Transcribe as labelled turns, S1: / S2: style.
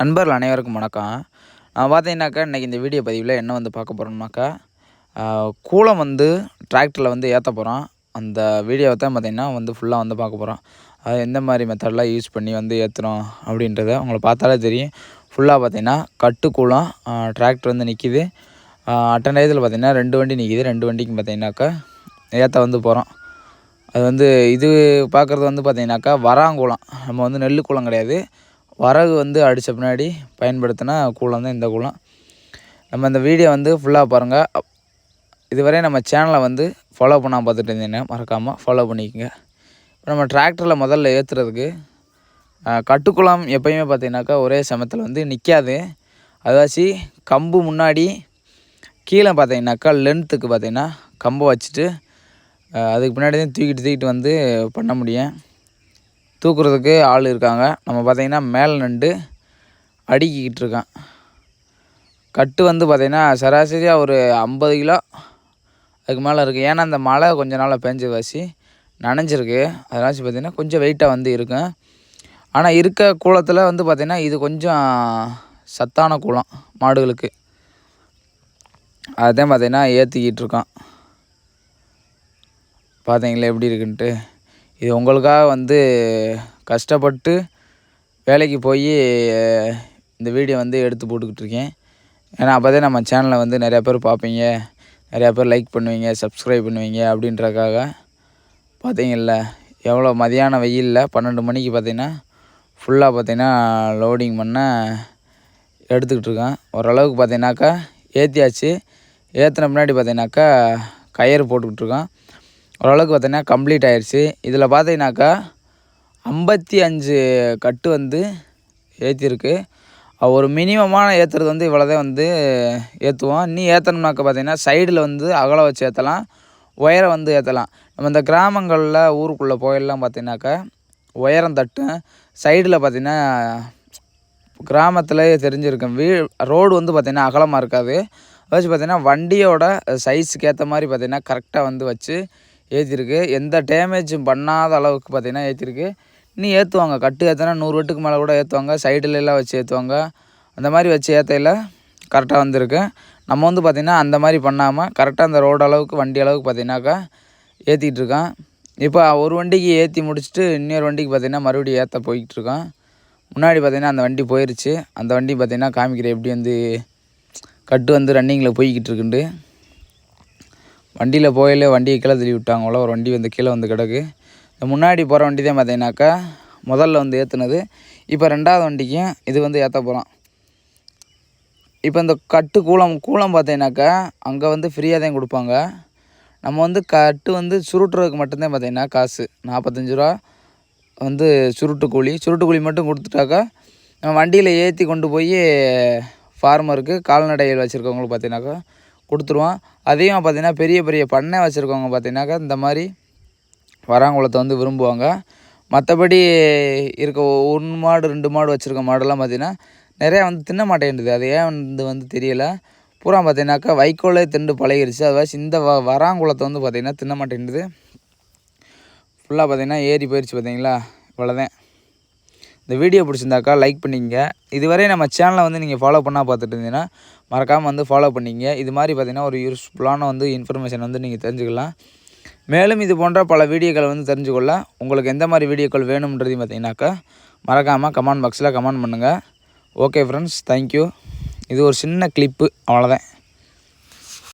S1: நண்பர்கள் அனைவருக்கும் வணக்கம். நான் பார்த்தீங்கன்னாக்கா இன்றைக்கி இந்த வீடியோ பதிவில் என்ன வந்து பார்க்க போகிறோம்னாக்கா கூலம் வந்து டிராக்டரில் வந்து ஏற்ற போகிறோம் அந்த வீடியோவை தான் பார்த்திங்கன்னா வந்து ஃபுல்லாக வந்து பார்க்க போகிறோம் அது எந்த மாதிரி மெத்தடெலாம் யூஸ் பண்ணி வந்து ஏற்றுறோம் அப்படின்றத உங்களை பார்த்தாலே தெரியும். ஃபுல்லாக பார்த்திங்கன்னா கட்டு கூலம் டிராக்டர் வந்து நிற்கிது அட்டன் இதில் பார்த்திங்கன்னா ரெண்டு வண்டி நிற்கிது ரெண்டு வண்டிக்கும் பார்த்திங்கனாக்கா ஏற்ற வந்து போகிறோம் அது வந்து இது பார்க்குறது வந்து பார்த்திங்கனாக்கா வராங்குளம் நம்ம வந்து நெல் குளம் கிடையாது. வரகு வந்து அடித்த பின்னாடி பயன்படுத்தின கூலம் தான் இந்த கூலம் நம்ம இந்த வீடியோ வந்து ஃபுல்லாக பாருங்கள் இதுவரை நம்ம சேனலை வந்து ஃபாலோ பண்ணாமல் பார்த்துட்டு இருந்தீங்கன்னா மறக்காமல் ஃபாலோ பண்ணிக்கோங்க. இப்போ நம்ம டிராக்டரில் முதல்ல ஏற்றுறதுக்கு கட்டுக்குளம் எப்பயுமே பார்த்தீங்கன்னாக்கா ஒரே சமயத்தில் வந்து நிற்காது அதாச்சு கம்பு முன்னாடி கீழே பார்த்தீங்கன்னாக்கா லென்த்துக்கு பார்த்தீங்கன்னா கம்பை வச்சுட்டு அதுக்கு பின்னாடி தான் தூக்கிட்டு தூக்கிட்டு வந்து பண்ண முடியும். தூக்குறதுக்கு ஆள் இருக்காங்க. நம்ம பார்த்திங்கன்னா மேலே நின்று அடுக்கிக்கிட்டு இருக்கான். கட்டு வந்து பார்த்திங்கன்னா சராசரியாக ஒரு ஐம்பது கிலோ அதுக்கு மேலே இருக்குது ஏன்னா அந்த மழை கொஞ்ச நாளாக பேஞ்ச வாசி நனைஞ்சிருக்கு. அதனாச்சு பார்த்திங்கன்னா கொஞ்சம் வெயிட்டாக வந்து இருக்கும் ஆனால் இருக்க கூலத்தில் வந்து பார்த்திங்கன்னா இது கொஞ்சம் சத்தான கூலம் மாடுகளுக்கு. அதுதான் பார்த்திங்கன்னா ஏற்றிக்கிட்டு இருக்கான். பார்த்தீங்களா எப்படி இருக்குன்ட்டு? இது உங்களுக்காக வந்து கஷ்டப்பட்டு வேலைக்கு போய் இந்த வீடியோ வந்து எடுத்து போட்டுக்கிட்டு இருக்கேன் ஏன்னா அப்போ தான் நம்ம சேனலை வந்து நிறையா பேர் பார்ப்பீங்க. நிறையா பேர் லைக் பண்ணுவீங்க சப்ஸ்கிரைப் பண்ணுவீங்க அப்படின்றக்காக. பார்த்தீங்கல்ல எவ்வளோ மதியான வெயிலில் பன்னெண்டு மணிக்கு பார்த்தீங்கன்னா ஃபுல்லாக பார்த்தீங்கன்னா லோடிங் பண்ண எடுத்துக்கிட்டு இருக்கேன் ஓரளவுக்கு பார்த்தீங்கன்னாக்கா ஏற்றியாச்சு ஏற்றின முன்னாடி பார்த்தீங்கன்னாக்கா கயிறு போட்டுக்கிட்டு இருக்கோம் ஓரளவுக்கு பார்த்தீங்கன்னா கம்ப்ளீட் ஆயிடுச்சு இதில் பார்த்தீங்கன்னாக்கா ஐம்பத்தி அஞ்சு கட்டு வந்து ஏற்றிருக்கு. ஒரு மினிமமான ஏற்றுறது வந்து இவ்வளோதான் வந்து ஏற்றுவோம் இன்னும் ஏற்றணும்னாக்க பார்த்தீங்கன்னா சைடில் வந்து அகலம் வச்சு ஏற்றலாம் உயரம் வந்து ஏற்றலாம் நம்ம இந்த கிராமங்களில் ஊருக்குள்ளே போயெல்லாம் பார்த்தீங்கன்னாக்கா உயரம் தட்டும். சைடில் பார்த்திங்கன்னா கிராமத்தில் தெரிஞ்சிருக்கும். வீ ரோடு வந்து பார்த்திங்கன்னா அகலமாக இருக்காது. வச்சு பார்த்திங்கன்னா வண்டியோட சைஸுக்கு ஏற்ற மாதிரி பார்த்திங்கன்னா கரெக்டாக வந்து வச்சு ஏற்றிருக்கு எந்த டேமேஜும் பண்ணாத அளவுக்கு பார்த்திங்கன்னா ஏற்றிருக்கு இன்னும் ஏற்றுவாங்க கட்டு ஏற்றினா நூறு வெட்டுக்கு மேலே கூட ஏற்றுவாங்க சைடுலலாம் வச்சு ஏற்றுவாங்க அந்த மாதிரி வச்சு ஏற்றையில் கரெக்டாக வந்திருக்கு. நம்ம வந்து பார்த்திங்கன்னா அந்த மாதிரி பண்ணாமல் கரெக்டாக அந்த ரோடு அளவுக்கு வண்டி அளவுக்கு பார்த்திங்கனாக்கா ஏற்றிக்கிட்டு இருக்கான். இப்போ ஒரு வண்டிக்கு ஏற்றி முடிச்சுட்டு இன்னொரு வண்டிக்கு பார்த்திங்கன்னா மறுபடியும் ஏற்ற போய்கிட்டு இருக்கான். முன்னாடி பார்த்திங்கன்னா அந்த வண்டி போயிடுச்சு அந்த வண்டி பார்த்திங்கன்னா காமிக்கிற எப்படி வந்து கட்டு வந்து ரன்னிங்கில் போய்கிட்டு இருக்குண்டு வண்டியில் போயில வண்டியை கீழே தள்ளி விட்டாங்களோ ஒரு வண்டி வந்து கீழே வந்து கிடக்கு. முன்னாடி போகிற வண்டி தான் பார்த்தீங்கன்னாக்கா முதல்ல வந்து ஏற்றுனது இப்போ ரெண்டாவது வண்டிக்கும் இது வந்து ஏற்ற போகிறோம் இப்போ இந்த கட்டு கூலம் கூலம் பார்த்தீங்கன்னாக்கா அங்கே வந்து ஃப்ரீயாக தான் கொடுப்பாங்க. நம்ம வந்து கட்டு வந்து சுருட்டுறதுக்கு மட்டும்தான் பார்த்தீங்கன்னா காசு. நாற்பத்தஞ்சு ரூபா வந்து சுருட்டு கூலி. சுருட்டு கூலி மட்டும் கொடுத்துட்டாக்கா நம்ம வண்டியில் ஏற்றி கொண்டு போய் ஃபார்மருக்கு கால்நடைகள் வச்சுருக்கவங்களுக்கு பார்த்தீங்கன்னாக்கா கொடுத்துருவோம் அதையும் பார்த்திங்கன்னா பெரிய பெரிய பண்ணை வச்சுருக்கவங்க பார்த்திங்கனாக்கா இந்த மாதிரி வராங்குளத்தை வந்து விரும்புவாங்க. மற்றபடி இருக்க ஒன்று மாடு ரெண்டு மாடு வச்சுருக்க மாடெல்லாம் பார்த்திங்கன்னா நிறையா வந்து தின்ன மாட்டேன்டுது அது ஏன் வந்து வந்து தெரியலை. பூரா பார்த்தீங்கன்னாக்கா வைக்கோலே திண்டு பழகிருச்சு. அதுவாச்சு இந்த வ வராங்குளத்தை வந்து பார்த்திங்கன்னா தின்ன மாட்டேன்டுது ஃபுல்லாக பார்த்திங்கன்னா ஏறி போயிடுச்சு பார்த்தீங்களா? இவ்வளோதான் இந்த வீடியோ பிடிச்சிருந்தாக்கா லைக் பண்ணிங்க இதுவரை நம்ம சேனலை வந்து நீங்கள் ஃபாலோ பண்ணால் பார்த்துட்டு இருந்தீங்கன்னா மறக்காமல் வந்து ஃபாலோ பண்ணிங்க இது மாதிரி பார்த்திங்கன்னா ஒரு யூஸ்ஃபுல்லான வந்து இன்ஃபர்மேஷன் வந்து நீங்கள் தெரிஞ்சுக்கலாம். மேலும் இது போன்ற பல வீடியோக்களை வந்து தெரிஞ்சுக்கொள்ள உங்களுக்கு எந்த மாதிரி வீடியோக்கள் வேணுன்றதையும் பார்த்தீங்கன்னாக்கா மறக்காமல் கமெண்ட் பாக்ஸில் கமெண்ட் பண்ணுங்கள் ஓகே ஃப்ரெண்ட்ஸ் தேங்க்யூ இது ஒரு சின்ன கிளிப்பு அவ்வளோதான்